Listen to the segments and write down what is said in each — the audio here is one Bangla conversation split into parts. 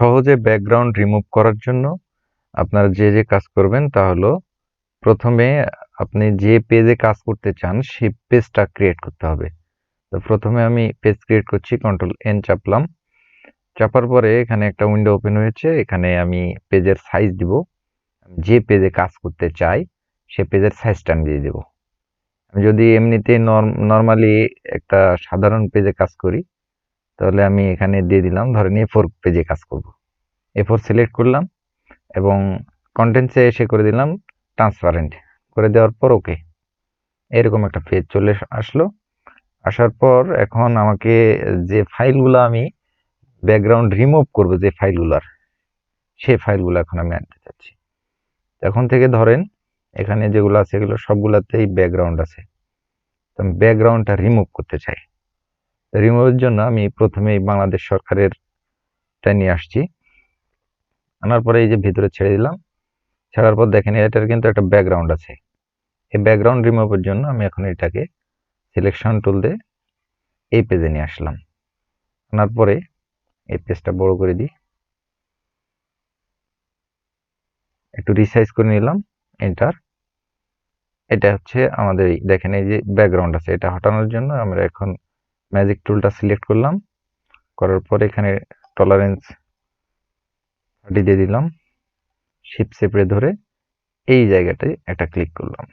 সহজে ব্যাকগ্রাউন্ড রিমুভ করার জন্য আপনারা যে যে কাজ করবেন তা হলো প্রথমে আপনি যে পেজে কাজ করতে চান সেই পেজটা ক্রিয়েট করতে হবে। তো প্রথমে আমি পেজ ক্রিয়েট করছি কন্ট্রোল এন চাপলাম। চাপার পরে এখানে একটা উইন্ডো ওপেন হয়েছে, এখানে আমি পেজের সাইজ দিব। যে পেজে কাজ করতে চাই, সে পেজের সাইজটা আমি দিয়ে দেবো। আমি যদি এমনিতে নর্মালি একটা সাধারণ পেজে কাজ করি, তাহলে আমি এখানে দিয়ে দিলাম ধরেন এ ফোর পেজে কাজ করব। এ ফোর সিলেক্ট করলাম এবং কন্টেন্টসে এসে করে দিলাম ট্রান্সপারেন্ট করে দেওয়ার পর ওকে এরকম একটা পেজ চলে আসলো। আসার পর এখন আমাকে যে ফাইলগুলো আমি ব্যাকগ্রাউন্ড রিমুভ করব যে ফাইলগুলোর সেই ফাইলগুলো এখন আমি আনতে চাচ্ছি। এখন থেকে ধরেন এখানে যেগুলো আছে এগুলো সবগুলোতেই ব্যাকগ্রাউন্ড আছে। তো আমি ব্যাকগ্রাউন্ডটা রিমুভ করতে চাই। রিমুভের জন্য আমি প্রথমে বাংলাদেশ সরকারের টা নিয়ে আসছি। আনার পরে এই যে ভিতরে ছেড়ে দিলাম। ছাড়ার পর দেখেন, এটার কিন্তু একটা ব্যাকগ্রাউন্ড আছে। এই ব্যাকগ্রাউন্ড রিমুভের জন্য আমি এখন এটাকে সিলেকশন টুল দিয়ে এই পেজে নিয়ে আসলাম। আনার পরে এই পেজটা বড় করে দিই। একটু রিসাইজ করে নিলাম এন্টার এটা হচ্ছে আমাদের দেখেন এই যে ব্যাকগ্রাউন্ড আছে, এটা হটানোর জন্য আমরা এখন ম্যাজিক টুলটা সিলেক্ট করলাম। করার পর এখানে টলারেন্স থার্টি দিয়ে দিলাম শিপ সেপড়ে ধরে এই জায়গাটায় একটা ক্লিক করলাম।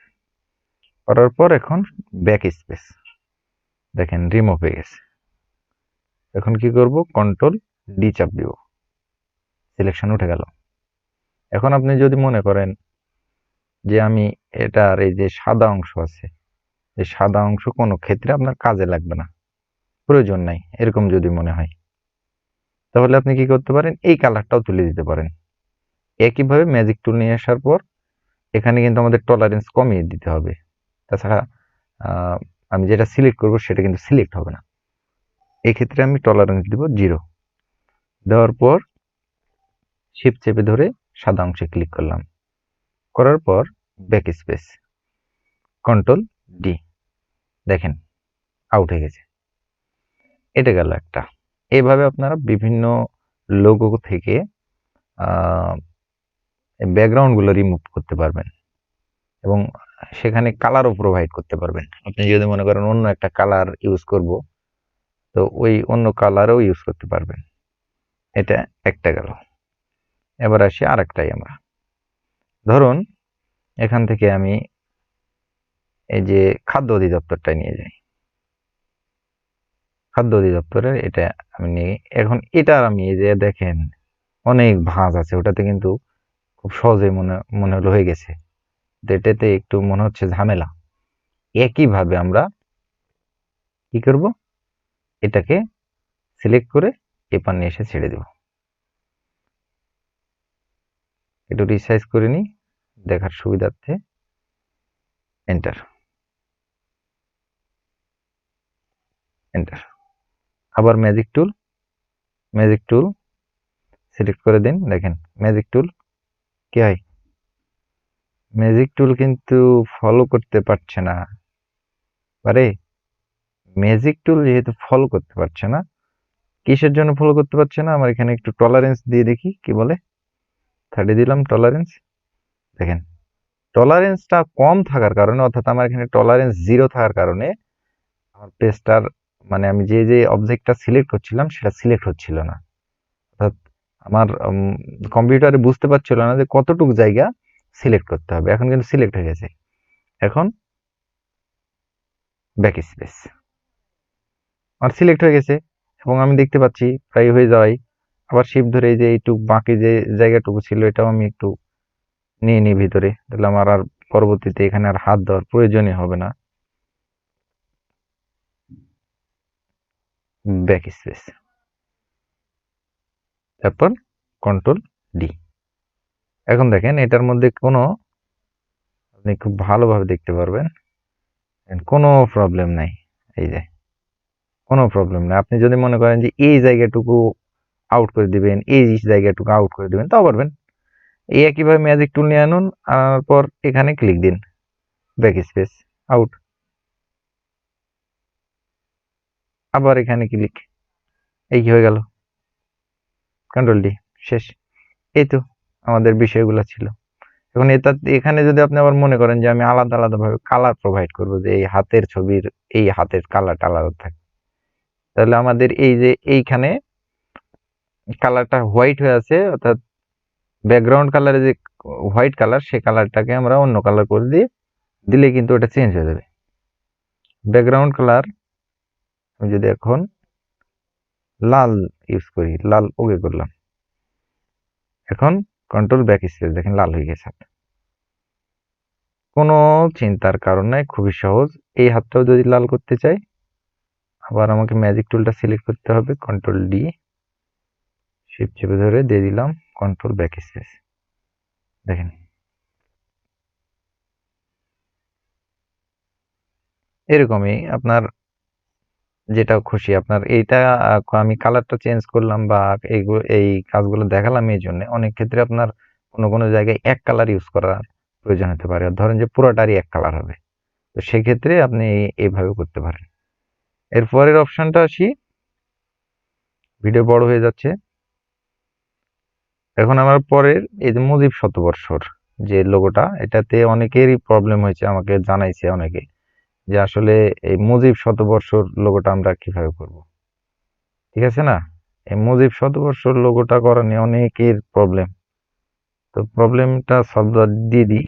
করার পর এখন ব্যাক স্পেস দেখেন রিমুভ হয়ে গেছে। এখন কি করব? কন্ট্রোল ডি চাপ দিব। সিলেকশন উঠে গেল। এখন আপনি যদি মনে করেন যে আমি এটার এই যে সাদা অংশ আছে, এই সাদা অংশ কোনো ক্ষেত্রে আপনার কাজে লাগবে না। প্রয়োজন নাই, এরকম যদি মনে হয়। তাহলে আপনি কি করতে পারেন? এই কালারটাও তুলে দিতে পারেন। একইভাবে ম্যাজিক টুল নিয়ে আসার পর এখানে কিন্তু আমাদের টলারেন্স কমিয়ে দিতে হবে। তাছাড়া আমি যেটা সিলেক্ট করব সেটা কিন্তু সিলেক্ট হবে না। এক্ষেত্রে আমি টলারেন্স দিব জিরো দেওয়ার পর শিপ চেপে ধরে সাদা অংশে ক্লিক করলাম। করার পর ব্যাক স্পেস কন্ট্রোল ডি দেখেন আউট হয়ে গেছে। এটা গেল একটা। এভাবে আপনারা বিভিন্ন লোগো থেকে ব্যাকগ্রাউন্ডগুলো রিমুভ করতে পারবেন। এবং সেখানে কালারও প্রোভাইড করতে পারবেন। আপনি যদি মনে করেন অন্য একটা কালার ইউজ করব, তো ওই অন্য কালারও ইউজ করতে পারবেন। এটা একটা গেল। এবার আসি আর একটাই আমরা। ধরুন, এখান থেকে আমি এই যে খাদ্য অধিদপ্তরটায় নিয়ে যাই। খাদ্য অধিদপ্তরের এটা আমি নিয়ে এখন এটার আমি এই যে দেখেন, অনেক ভাঁজ আছে, ওটাতে কিন্তু খুব সহজে মনে মনে হলো হয়ে গেছে। এটাতে একটু মনে হচ্ছে ঝামেলা। একইভাবে আমরা কি করব? এটাকে সিলেক্ট করে এপার নিয়ে এসে ছেড়ে দেব। একটু রিসাইজ করে নিই, দেখার সুবিধার্থে এন্টার এন্টার আবার magic tool magic tool select করে দিন, দেখেন ম্যাজিক টুল কি হয়? ম্যাজিক টুল কিন্তু ফলো করতে পারছে না। পারে ম্যাজিক টুল যেহেতু ফলো করতে পারছে না, কিসের জন্য ফলো করতে পারছে না? আমার এখানে একটু টলারেন্স দিয়ে দেখি, কি বলে? থার্টি দিলাম টলারেন্স দেখেন টলারেন্সটা কম থাকার কারণে, অর্থাৎ আমার এখানে টলারেন্স জিরো থাকার কারণে, আমার পেজটার মানে আমি যে যে অবজেক্টটা সিলেক্ট করছিলাম সেটা সিলেক্ট হচ্ছিল না। অর্থাৎ আমার কম্পিউটারে বুঝতে পারছিল না যে কতটুকু জায়গা সিলেক্ট করতে হবে। এখন কিন্তু সিলেক্ট হয়ে গেছে। এখন ব্যাক স্পেস আর সিলেক্ট হয়ে গেছে। এবং আমি দেখতে পাচ্ছি, প্রায় হয়ে যাওয়াই আবার শিপ ধরে যে এইটুকু বাকি যে জায়গাটুকু ছিল, এটাও আমি একটু নিয়ে নিই ভিতরে। তাহলে আমার আর পরবর্তীতে এখানে আর হাত দেওয়ার প্রয়োজনই হবে না। ব্যাক স্পেস তারপর কন্ট্রোল ডি এখন দেখেন এটার মধ্যে কোনো আপনি খুব ভালোভাবে দেখতে পারবেন। কোনো প্রবলেম নাই। এই যে, কোনো প্রবলেম নেই। আপনি যদি মনে করেন যে এই জায়গাটুকু আউট করে দিবেন, এই জায়গাটুকু আউট করে দিবেন, তাও পারবেন। এই একইভাবে ম্যাজিক টুল নিয়ে আনুন আনার পর এখানে ক্লিক দিন। ব্যাক স্পেস আউট আবার এখানে ক্লিক এই কি হয়ে গেল? কন্ট্রোল ডি শেষ। এই তো আমাদের বিষয়গুলো ছিল। এখন এটা, এখানে যদি আপনি আবার মনে করেন যে আমি আলাদা আলাদা ভাবে কালার প্রোভাইড করব, যে এই হাতের ছবির এই হাতের কালারটা আলাদা থাকে তাহলে আমাদের এই যে এইখানে কালারটা হোয়াইট হয়ে আছে, অর্থাৎ ব্যাকগ্রাউন্ড কালারে যে হোয়াইট কালার সেই কালারটাকে আমরা অন্য কালার করে দিয়ে দিলে কিন্তু ওটা চেঞ্জ হয়ে যাবে। ব্যাকগ্রাউন্ড কালার আমি যদি এখন লাল ইউজ করি, লাল ওকে করলাম। এখন কন্ট্রোল ব্যাক স্পেস দেখেন লাল হয়ে গেছে। কোনো চিন্তার কারণ নাই, খুবই সহজ। এই হাতটাও যদি লাল করতে চাই, আবার আমাকে ম্যাজিক টুলটা সিলেক্ট করতে হবে কন্ট্রোল ডি শিপ চেপে ধরে দিয়ে দিলাম কন্ট্রোল ব্যাক স্পেস দেখেন। এরকমই আপনার যেটা খুশি। আপনার এইটা আমি কালারটা চেঞ্জ করলাম বা এইগুলো এই কাজগুলো দেখালাম এই জন্য। অনেক ক্ষেত্রে আপনার কোনো কোনো জায়গায় এক কালার ইউজ করার প্রয়োজন হতে পারে। ধরেন যে পুরোটারই এক কালার হবে। তো সেক্ষেত্রে আপনি এইভাবে করতে পারেন। এরপরের অপশানটা আসি। ভিডিও বড় হয়ে যাচ্ছে। এখন আমার পরের, এই যে মুজিব শতবর্ষর যে লোগোটা এটাতে অনেকেরই প্রবলেম হয়েছে, আমাকে জানাইছে অনেকে। যে আসলে এই মুজিব শতবর্ষর লোগোটা আমরা কীভাবে করব? ঠিক আছে না? এই মুজিব শতবর্ষর লোগোটা করা নিয়ে অনেকের প্রবলেম তো প্রবলেমটা সলভ দিয়ে দিই।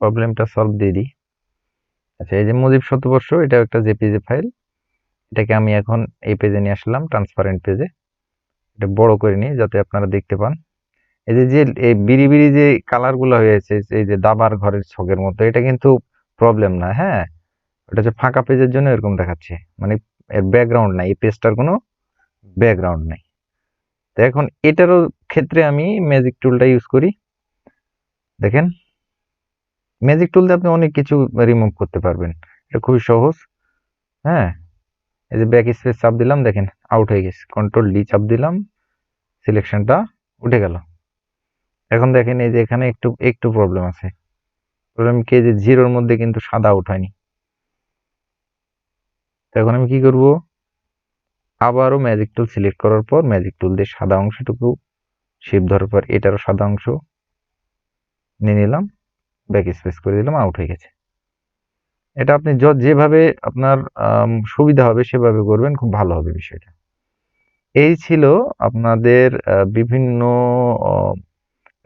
প্রবলেমটা সলভ দিয়ে দিই। আচ্ছা এই যে মুজিব শতবর্ষ এটা একটা জেপিজি ফাইল এটাকে আমি এখন এই পেজে নিয়ে আসলাম ট্রান্সপারেন্ট পেজে এটা বড় করে নিই, যাতে আপনারা দেখতে পান। এই যে যে, এই বিড়ি বিড়ি যে কালারগুলো হয়েছে, এই যে দাবার ঘরের ছকের মতো, এটা কিন্তু প্রবলেম না হ্যাঁ? ওটা হচ্ছে ফাঁকা পেজের জন্য এরকম দেখাচ্ছে। মানে এর ব্যাকগ্রাউন্ড নাই, এই পেজটার কোনো ব্যাকগ্রাউন্ড নাই। তো এখন এটারও ক্ষেত্রে আমি ম্যাজিক টুলটা ইউজ করি। দেখেন ম্যাজিক টুল দিয়ে আপনি অনেক কিছু রিমুভ করতে পারবেন। এটা খুবই সহজ হ্যাঁ? এই যে ব্যাক স্পেস চাপ দিলাম, দেখেন আউট হয়ে গেছে। কন্ট্রোল ডি চাপ দিলাম সিলেকশনটা উঠে গেল। এখন দেখেন এই যে এখানে একটু একটু প্রবলেম আছে। প্রবলেম কি? যে জিরোর মধ্যে কিন্তু সাদা আউট হয়নি। তো এখন আমি কি করব? আবারও ম্যাজিক টুল সিলেক্ট করার পর ম্যাজিক টুল দিয়ে সাদা অংশটুকু শিপ ধরার পর এটারও সাদা অংশ নিয়ে নিলাম ব্যাক স্পেস করে দিলাম আউট হয়ে গেছে। এটা আপনি যেভাবে আপনার সুবিধা হবে সেভাবে করবেন, খুব ভালো হবে বিষয়টা। এই ছিল আপনাদের বিভিন্ন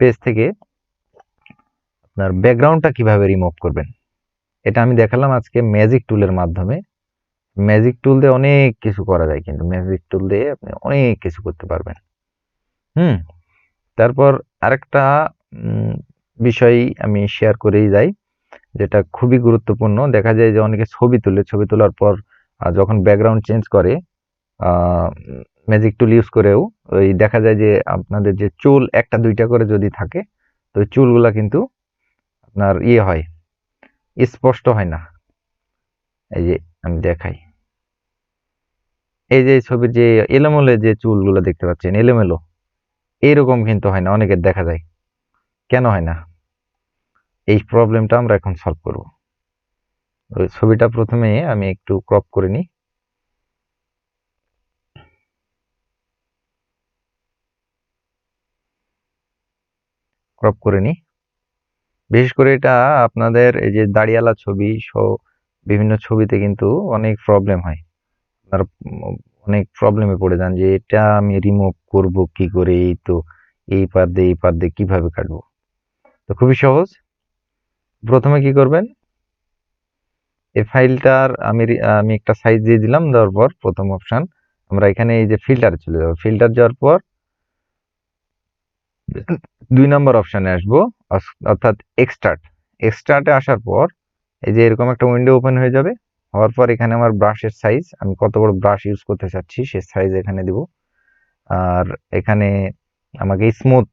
পেজ থেকে আপনার ব্যাকগ্রাউন্ডটা কীভাবে রিমুভ করবেন? এটা আমি দেখালাম আজকে ম্যাজিক টুলের মাধ্যমে। ম্যাজিক টুল দিয়ে অনেক কিছু করা যায় কিন্তু ম্যাজিক টুল দিয়ে আপনি অনেক কিছু করতে পারবেন। হুম, তারপর আরেকটা বিষয় আমি শেয়ার করেই যাই, যেটা খুবই গুরুত্বপূর্ণ। দেখা যায় যে অনেকে ছবি তুলে, ছবি তোলার পর যখন ব্যাকগ্রাউন্ড চেঞ্জ করে ম্যাজিক টুল ইউজ করেও, ওই দেখা যায় যে আপনাদের যে চুল একটা দুইটা করে যদি থাকে, তো চুলগুলা কিন্তু আপনার ইয়ে হয়, স্পষ্ট হয় না। এই যে আমি দেখাই। এই যে ছবির যে এলোমেলো যে চুলগুলো দেখতে পাচ্ছেন, এলোমেলো এইরকম কিন্তু হয় না, অনেকের দেখা যায়। কেন হয় না? এই প্রবলেমটা আমরা এখন সলভ করব। ওই ছবিটা প্রথমে আমি একটু ক্রপ করে নিই। ক্রপ করে নিই। বিশেষ করে এটা আপনাদের এই যে দাড়িয়ালা ছবি সহ বিভিন্ন ছবিতে কিন্তু অনেক প্রবলেম হয়। আপনার অনেক প্রবলেমে পড়ে যান যে এটা আমি রিমুভ করব কি করে? এই তো, এই পার দিয়ে, এই পার দিয়ে কীভাবে কাটবো? তো খুবই সহজ। প্রথমে কি করবেন? এই ফাইলটার আমি আমি একটা সাইজ দিয়ে দিলাম, দেওয়ার পর প্রথম অপশান আমরা এখানে এই যে ফিল্টার চলে যাব। ফিল্টার যাওয়ার পর দুই নম্বর অপশানে আসব অর্থাৎ এক্সটার্ট এক্সটার্টে আসার পর, এই যে এরকম একটা উইন্ডো ওপেন হয়ে যাবে, হওয়ার পর এখানে আমার ব্রাশের সাইজ আমি কত বড় ব্রাশ ইউজ করতে চাচ্ছি, সে সাইজ এখানে দিব। আর এখানে আমাকে স্মুথ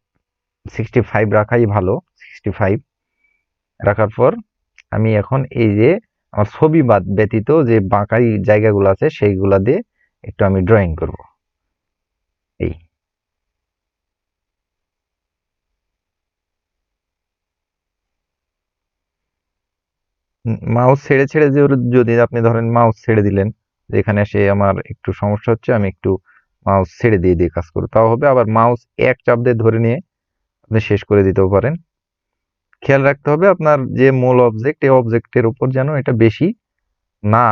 সিক্সটি ফাইভ রাখাই ভালো সিক্সটি ফাইভ রাখার পর আমি এখন এই যে আমার ছবি বাদ ব্যতীত যে বাঁকাই জায়গাগুলো আছে, সেইগুলা দিয়ে একটু আমি ড্রয়িং করব এই মাউস ছেড়ে ছেড়ে যদি আপনি ধরেন মাউস ছেড়ে দিলেন যেখানে সে আমার একটু সমস্যা হচ্ছে, আমি একটু মাউস ছেড়ে দিয়ে দিয়ে কাজ করব। তাও হবে আবার মাউস এক চাপ দিয়ে ধরে নিয়ে আপনি শেষ করে দিতেও পারেন। খেয়াল রাখতে হবে আপনার যে মূল অবজেক্ট এই অবজেক্টের উপর যেন এটা বেশি না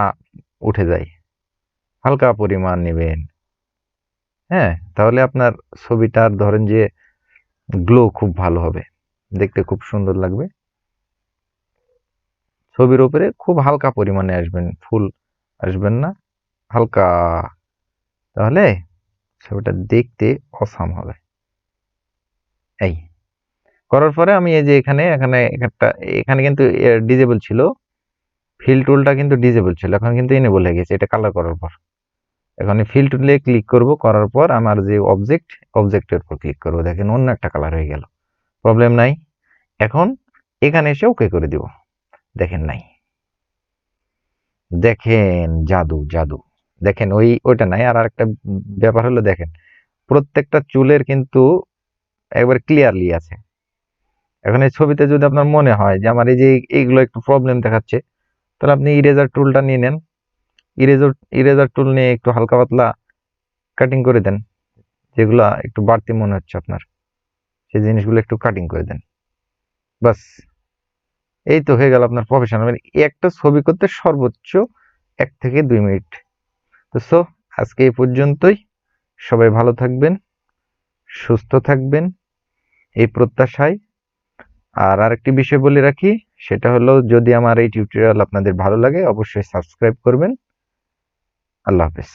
উঠে যায়। হালকা পরিমাণ নেবেন। হ্যাঁ তাহলে আপনার ছবিটার ধরেন যে গ্লো খুব ভালো হবে। দেখতে খুব সুন্দর লাগবে। ছবির উপরে খুব হালকা পরিমাণে আসবেন, ফুল আসবেন না, হালকা। তাহলে ছবিটা দেখতে অসাম হবে। এই, করার পরে আমি এই যে এখানে এখানে একটা, এখানে কিন্তু ডিজেবল ছিল। ফিল টুলটা কিন্তু ডিজেবল ছিল, এখন কিন্তু এনেবল হয়ে গেছে, এটা কালার করার পর। এখন ফিল টুলে ক্লিক করব, করার পর আমার যে অবজেক্ট অবজেক্টের উপর ক্লিক করব। দেখেন অন্য একটা কালার হয়ে গেল, প্রবলেম নাই। এখন এখানে এসে ওকে করে দিব। দেখেন নাই। দেখেন জাদু জাদু। দেখেন ওই, ওইটা নাই। আর আরেকটা ব্যাপার হলো দেখেন, প্রত্যেকটা চুলের কিন্তু একবার ক্লিয়ারলি আছে। এখন এই ছবিতে যদি আপনার মনে হয় যে আমার এই যে এইগুলো একটু প্রবলেম দেখাচ্ছে, তাহলে আপনি ইরেজার টুলটা নিয়ে নেন। ইরেজার ইরেজার টুল নিয়ে একটু হালকা পাতলা কাটিং করে দেন, যেগুলো একটু বাড়তি মনে হচ্ছে আপনার। সেই জিনিসগুলো একটু কাটিং করে দেন। বাস। এই তো হয়ে গেল আপনার প্রফেশনাল মানে একটা ছবি করতে সর্বোচ্চ এক থেকে দুই মিনিট। তো সো আজকে এই পর্যন্তই। সবাই ভালো থাকবেন, সুস্থ থাকবেন, এই প্রত্যাশায়। আর আরেকটি বিষয় বলে রাখি, সেটা হলো যদি আমার এই টিউটোরিয়াল আপনাদের ভালো লাগে, অবশ্যই সাবস্ক্রাইব করবেন। আল্লাহ হাফেজ।